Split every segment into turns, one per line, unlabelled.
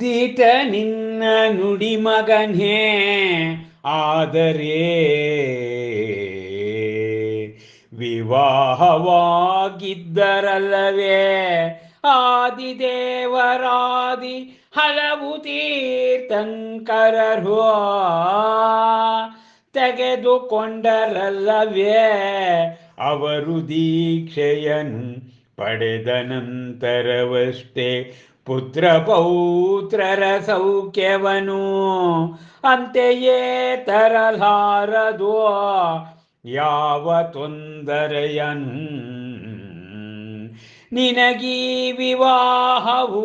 ದೀಟ ನಿನ್ನ ನುಡಿ ಮಗನೇ. ಆದರೆ ವಿವಾಹವಾಗಿದ್ದರಲ್ಲವೇ? ಆದಿದೇವರಾದಿ ಹಲವು ತೀರ್ಥಂಕರರು ತೆಗೆದುಕೊಂಡರಲ್ಲವೇ? ಅವರು ದೀಕ್ಷೆಯನ್ನು ಪಡೆದ ನಂತರವಷ್ಟೇ ಪುತ್ರ ಪೌತ್ರರ ಸೌಖ್ಯವನು ಅಂತೆಯೇ ತರಲಾರದು. ಯಾವ ತೊಂದರೆಯನು ನಿನಗೀ ವಿವಾಹವು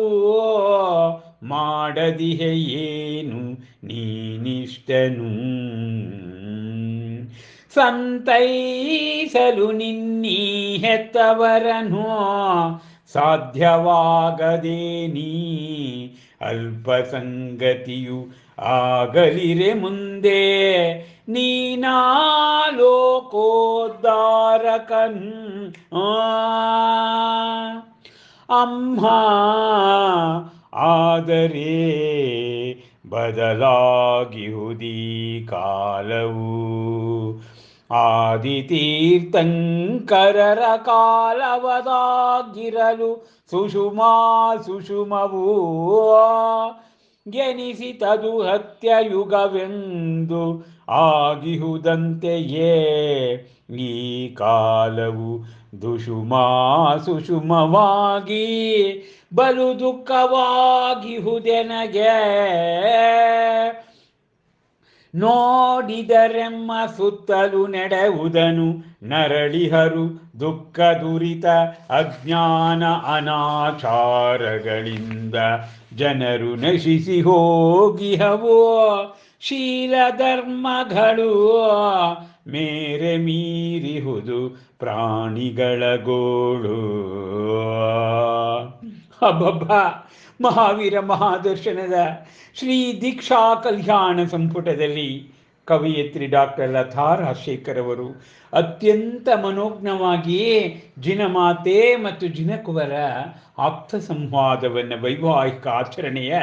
ಮಾಡದಿಹೆ ಏನು? ನೀನಿಷ್ಟನು. ಸಂತೈಸಲು ನಿನ್ನೀ ಹೆತ್ತವರನು ಸಾಧ್ಯವಾಗದೆ ನೀ ಅಲ್ಪ ಸಂಗತಿಯು ಆಗಲಿರೆ ಮುಂದೆ. ನೀನಾಲೋಕೋದ್ಧಾರಕನ್ ಅಮ್ಮ ಆದರೆ ಬದಲಾಗಿಹುದೀ ಕಾಲವು. ಆದಿತೀರ್ಥಂಕರರ ಕಾಲವದಾಗಿರಲು ಸುಷುಮಾ ಸುಷುಮವು ಗೆನಿಸಿತದು ಹತ್ಯಯುಗವೆಂದು ಆಗಿಹುದಂತೆಯೇ ಈ ಕಾಲವು ದುಷುಮಾ ಸುಷುಮವಾಗಿ ಬಲು ದುಃಖವಾಗಿಹುದೆನಗೆ ನೋಡಿದರೆಮ್ಮ ಸುತ್ತಲು ನಡೆಯುವುದನು. ನರಳಿಹರು ದುಃಖ ದುರಿತ ಅಜ್ಞಾನ ಅನಾಚಾರಗಳಿಂದ ಜನರು ನಶಿಸಿ ಹೋಗಿಹವೋ. ಶೀಲ ಧರ್ಮಗಳು ಮೇರೆ ಮೀರಿಹುದು ಪ್ರಾಣಿಗಳ ಗೋಳು. ಅಬ್ಬಬ್ಬ. ಮಹಾವೀರ ಮಹಾದರ್ಶನದ ಶ್ರೀ ದೀಕ್ಷಾ ಕಲ್ಯಾಣ ಸಂಪುಟದಲ್ಲಿ ಕವಿಯತ್ರಿ ಡಾಕ್ಟರ್ ಲತಾ ರಾಜಶೇಖರ್ ಅವರು ಅತ್ಯಂತ ಮನೋಜ್ಞವಾಗಿಯೇ ಜಿನಮಾತೆ ಮತ್ತು ಜಿನಕುವರ ಆಪ್ತ ಸಂವಾದವನ್ನು, ವೈವಾಹಿಕ ಆಚರಣೆಯ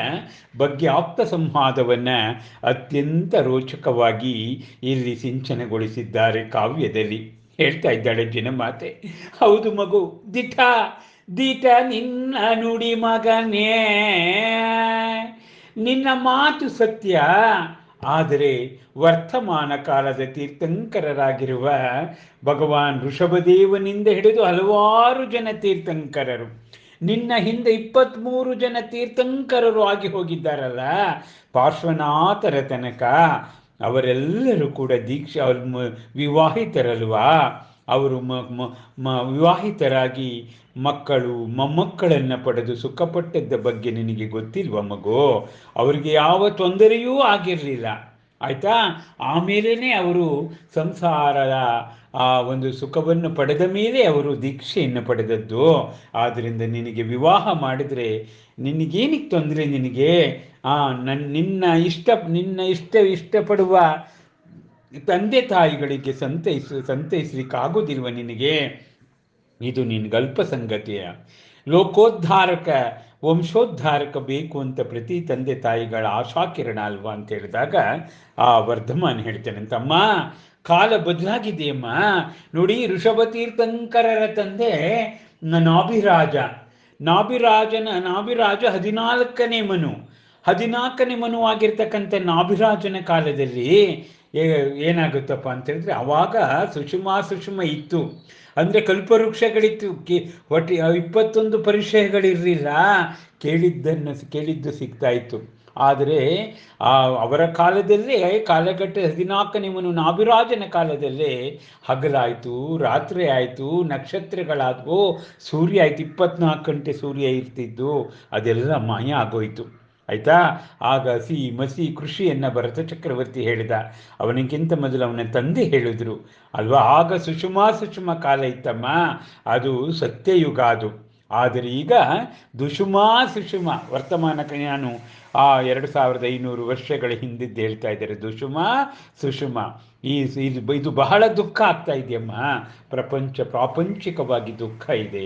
ಬಗ್ಗೆ ಆಪ್ತ ಸಂವಾದವನ್ನು ಅತ್ಯಂತ ರೋಚಕವಾಗಿ ಇಲ್ಲಿ ಸಿಂಚನಗೊಳಿಸಿದ್ದಾರೆ ಕಾವ್ಯದಲ್ಲಿ. ಹೇಳ್ತಾ ಇದ್ದಾಳೆ ಜಿನಮಾತೆ. ಹೌದು ಮಗು ದಿಟ ದಿಟ ನಿನ್ನ ನುಡಿ ಮಗನೇ. ನಿನ್ನ ಮಾತು ಸತ್ಯ. ಆದರೆ ವರ್ತಮಾನ ಕಾಲದ ತೀರ್ಥಂಕರರಾಗಿರುವ ಭಗವಾನ್ ಋಷಭದೇವನಿಂದ ಹಿಡಿದು ಹಲವಾರು ಜನ ತೀರ್ಥಂಕರರು, ನಿನ್ನ ಹಿಂದೆ ಇಪ್ಪತ್ತ್ಮೂರು ಜನ ತೀರ್ಥಂಕರರು ಆಗಿ ಹೋಗಿದ್ದಾರಲ್ಲ. ಪಾರ್ಶ್ವನಾಥರ ತನಕ ಅವರೆಲ್ಲರೂ ಕೂಡ ದೀಕ್ಷಾ ವಿವಾಹಿತರಲ್ವಾ? ಅವರು ಮ, ಮ- ವಿವಾಹಿತರಾಗಿ ಮಕ್ಕಳು, ಮೊಮ್ಮಕ್ಕಳನ್ನು ಪಡೆದು ಸುಖಪಟ್ಟದ್ದ ಬಗ್ಗೆ ನಿನಗೆ ಗೊತ್ತಿಲ್ವ ಮಗು? ಅವರಿಗೆ ಯಾವ ತೊಂದರೆಯೂ ಆಗಿರಲಿಲ್ಲ. ಆಯಿತಾ? ಆಮೇಲೇ ಅವರು ಸಂಸಾರದ ಆ ಒಂದು ಸುಖವನ್ನು ಪಡೆದ ಮೇಲೆ ಅವರು ದೀಕ್ಷೆಯನ್ನು ಪಡೆದದ್ದು. ಆದ್ದರಿಂದ ನಿನಗೆ ವಿವಾಹ ಮಾಡಿದರೆ ನಿನಗೇನಿಗೆ ತೊಂದರೆ ನಿನಗೆ? ಆ ನನ್ನ ನಿನ್ನ ಇಷ್ಟ ನಿನ್ನ ಇಷ್ಟ, ಇಷ್ಟಪಡುವ ತಂದೆ ತಾಯಿಗಳಿಗೆ ಸಂತೈಸ ಸಂತೈಸಲಿಕ್ಕಾಗೋದಿಲ್ವ ನಿನಗೆ? ಇದು ನಿನ್ಗಲ್ಪ ಸಂಗತಿಯ ಲೋಕೋದ್ಧಾರಕ, ವಂಶೋದ್ಧಾರಕ ಬೇಕು ಅಂತ ಪ್ರತಿ ತಂದೆ ತಾಯಿಗಳ ಆಶಾಕಿರಣ ಅಲ್ವಾ ಅಂತ ಹೇಳಿದಾಗ, ಆ ವರ್ಧಮಾನ್ ಹೇಳ್ತೇನೆ, ತಮ್ಮ, ಕಾಲ ಬದಲಾಗಿದೆಯಮ್ಮ. ನೋಡಿ ಋಷಭ ತೀರ್ಥಂಕರರ ತಂದೆ ನಾಭಿರಾಜ. ನಾಭಿರಾಜನ, ನಾಭಿರಾಜ ಹದಿನಾಲ್ಕನೇ ಮನು. ಹದಿನಾಲ್ಕನೇ ಮನು ಆಗಿರ್ತಕ್ಕಂಥ ನಾಭಿರಾಜನ ಕಾಲದಲ್ಲಿ ಏನಾಗುತ್ತಪ್ಪ ಅಂತ ಹೇಳಿದ್ರೆ ಅವಾಗ ಸುಷುಮಾ ಸುಷುಮ ಇತ್ತು. ಅಂದರೆ ಕಲ್ಪವೃಕ್ಷಗಳಿತ್ತು. ಕೇ ಒಟ್ಟು ಇಪ್ಪತ್ತೊಂದು ಪರಿಚಯಗಳಿರಲಿಲ್ಲ. ಕೇಳಿದ್ದನ್ನು ಕೇಳಿದ್ದು ಸಿಗ್ತಾ ಇತ್ತು. ಆದರೆ ಆ ಅವರ ಕಾಲದಲ್ಲೇ ಕಾಲಘಟ್ಟ ಹದಿನಾಲ್ಕನೇ ಮನು ನಾಭಿರಾಜನ ಕಾಲದಲ್ಲೇ ಹಗಲಾಯಿತು, ರಾತ್ರಿ ಆಯಿತು, ನಕ್ಷತ್ರಗಳಾದವು. ಸೂರ್ಯ ಆಯಿತು, ಇಪ್ಪತ್ನಾಲ್ಕು ಗಂಟೆ ಸೂರ್ಯ ಇರ್ತಿದ್ದು. ಅದೆಲ್ಲ ಮಾಯ ಆಗೋಯ್ತು. ಆಯ್ತಾ? ಆಗ ಸಿ ಮಸಿ ಕೃಷಿಯನ್ನು ಭರತ ಚಕ್ರವರ್ತಿ ಹೇಳಿದ. ಅವನಿಗಿಂತ ಮೊದಲು ಅವನ ತಂದೆ ಹೇಳಿದರು. ಅಲ್ವಾ? ಆಗ ಸುಷುಮಾ ಸುಷುಮ ಕಾಲ ಇತ್ತಮ್ಮ. ಅದು ಸತ್ಯಯುಗ ಅದು. ಆದರೆ ಈಗ ದುಷುಮಾ ಸುಷುಮ ವರ್ತಮಾನಕ್ಕೆ ನಾನು ಆ ಎರಡು ಸಾವಿರದ ಐನೂರು ವರ್ಷಗಳ ಹಿಂದಿದ್ದು ಹೇಳ್ತಾ ಇದ್ದಾರೆ. ದುಷುಮ ಸುಷುಮ. ಈ ಇದು ಬಹಳ ದುಃಖ ಆಗ್ತಾ ಇದೆಯಮ್ಮ. ಪ್ರಪಂಚ ಪ್ರಾಪಂಚಿಕವಾಗಿ ದುಃಖ ಇದೆ.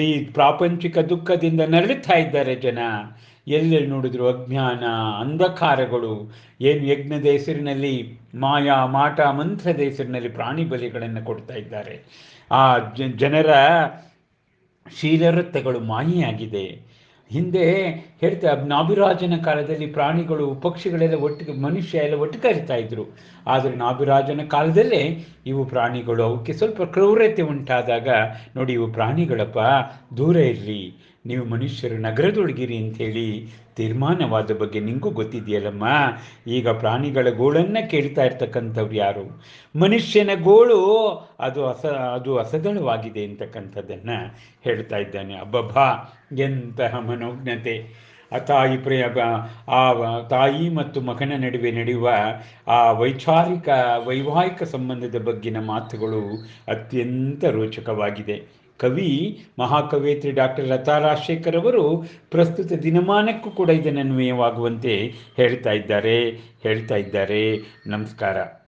ಈ ಪ್ರಾಪಂಚಿಕ ದುಃಖದಿಂದ ನರಳುತ್ತಾ ಇದ್ದಾರೆ ಜನ. ಎಲ್ಲೆಲ್ಲಿ ನೋಡಿದ್ರು ಅಜ್ಞಾನ, ಅಂಧಕಾರಗಳು, ಏನು ಯಜ್ಞದ ಹೆಸರಿನಲ್ಲಿ ಮಾಯಾ, ಮಾಟ, ಮಂತ್ರದ ಹೆಸರಿನಲ್ಲಿ ಪ್ರಾಣಿ ಬಲಿಗಳನ್ನು ಕೊಡ್ತಾ ಇದ್ದಾರೆ. ಆ ಜನರ ಶೀಲವೃತ್ತಗಳು ಮಾಯೆಯಾಗಿದೆ. ಹಿಂದೆ ಹೇಳ್ತಾ, ನಾಭಿರಾಜನ ಕಾಲದಲ್ಲಿ ಪ್ರಾಣಿಗಳು, ಪಕ್ಷಿಗಳೆಲ್ಲ ಒಟ್ಟಿಗೆ, ಮನುಷ್ಯ ಎಲ್ಲ ಒಟ್ಟು ಕರಿತಾ ಇದ್ರು. ಆದರೆ ನಾಭಿರಾಜನ ಕಾಲದಲ್ಲೇ ಇವು ಪ್ರಾಣಿಗಳು, ಅವಕ್ಕೆ ಸ್ವಲ್ಪ ಕ್ರೌರ್ಯತೆ ಉಂಟಾದಾಗ ನೋಡಿ ಇವು ಪ್ರಾಣಿಗಳಪ್ಪ, ದೂರ ಇರಲಿ ನೀವು ಮನುಷ್ಯರು ನಗರದೊಳಗಿರಿ ಅಂಥೇಳಿ ತೀರ್ಮಾನವಾದ ಬಗ್ಗೆ ನಿಂಗೂ ಗೊತ್ತಿದೆಯಲ್ಲಮ್ಮ? ಈಗ ಪ್ರಾಣಿಗಳ ಗೋಳನ್ನು ಕೇಳ್ತಾ ಇರ್ತಕ್ಕಂಥವ್ರು ಯಾರು? ಮನುಷ್ಯನ ಗೋಳು ಅದು ಅಸ, ಅದು ಅಸದಳವಾಗಿದೆ ಅಂತಕ್ಕಂಥದ್ದನ್ನು ಹೇಳ್ತಾ ಇದ್ದಾನೆ. ಅಬ್ಬಬ್ಬಾ, ಎಂತಹ ಮನೋಜ್ಞತೆ. ಆ ತಾಯಿ ಪ್ರಿಯ, ಆ ತಾಯಿ ಮತ್ತು ಮಗನ ನಡುವೆ ನಡೆಯುವ ಆ ವೈಚಾರಿಕ, ವೈವಾಹಿಕ ಸಂಬಂಧದ ಬಗ್ಗಿನ ಮಾತುಗಳು ಅತ್ಯಂತ ರೋಚಕವಾಗಿದೆ. ಕವಿ, ಮಹಾಕವಯಿತ್ರಿ ಡಾಕ್ಟರ್ ಲತಾ ರಾಜಶೇಖರ್ ಅವರು ಪ್ರಸ್ತುತ ದಿನಮಾನಕ್ಕೂ ಕೂಡ ಇದನ್ನು ಅನ್ವಯವಾಗುವಂತೆ ಹೇಳ್ತಾ ಇದ್ದಾರೆ ಹೇಳ್ತಾ ಇದ್ದಾರೆ. ನಮಸ್ಕಾರ.